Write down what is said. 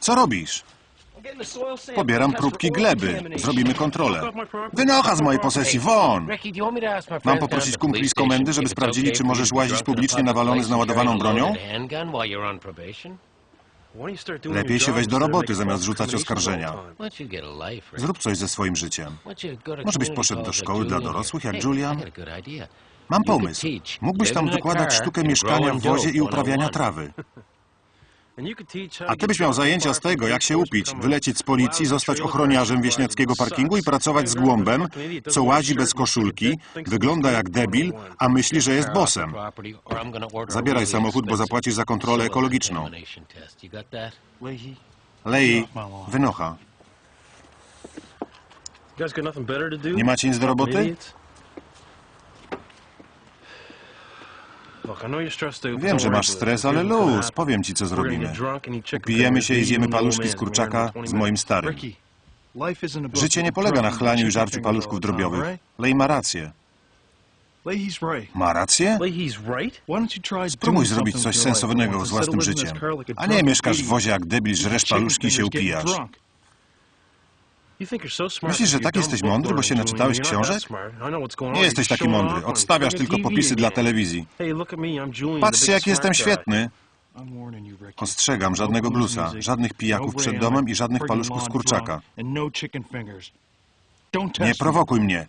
Co robisz? Pobieram próbki gleby. Zrobimy kontrolę. Wynocha z mojej posesji, won! Mam poprosić kumpli z komendy, żeby sprawdzili, czy możesz łazić publicznie nawalony z naładowaną bronią? Lepiej się weź do roboty, zamiast rzucać oskarżenia. Zrób coś ze swoim życiem. Może byś poszedł do szkoły dla dorosłych, jak Julian? Mam pomysł. Mógłbyś tam wykładać sztukę mieszkania w wozie i uprawiania trawy. A ty byś miał zajęcia z tego, jak się upić, wylecieć z policji, zostać ochroniarzem wieśniackiego parkingu i pracować z głąbem, co łazi bez koszulki, wygląda jak debil, a myśli, że jest bossem. Zabieraj samochód, bo zapłacisz za kontrolę ekologiczną. Lei, wynocha. Nie macie nic do roboty? Wiem, że masz stres, ale luz. Powiem ci, co zrobimy. Pijemy się i zjemy paluszki z kurczaka z moim starym. Życie nie polega na chlaniu i żarciu paluszków drobiowych. Lej ma rację. Ma rację? Spróbuj zrobić coś sensownego z własnym życiem. A nie mieszkasz w wozie jak debil, żresz paluszki i się upijasz. Myślisz, że tak jesteś mądry, bo się naczytałeś książek? Nie jesteś taki mądry. Odstawiasz tylko popisy dla telewizji. Patrzcie, jak jestem świetny. Ostrzegam, żadnego blusa, żadnych pijaków przed domem i żadnych paluszków z kurczaka. Nie prowokuj mnie.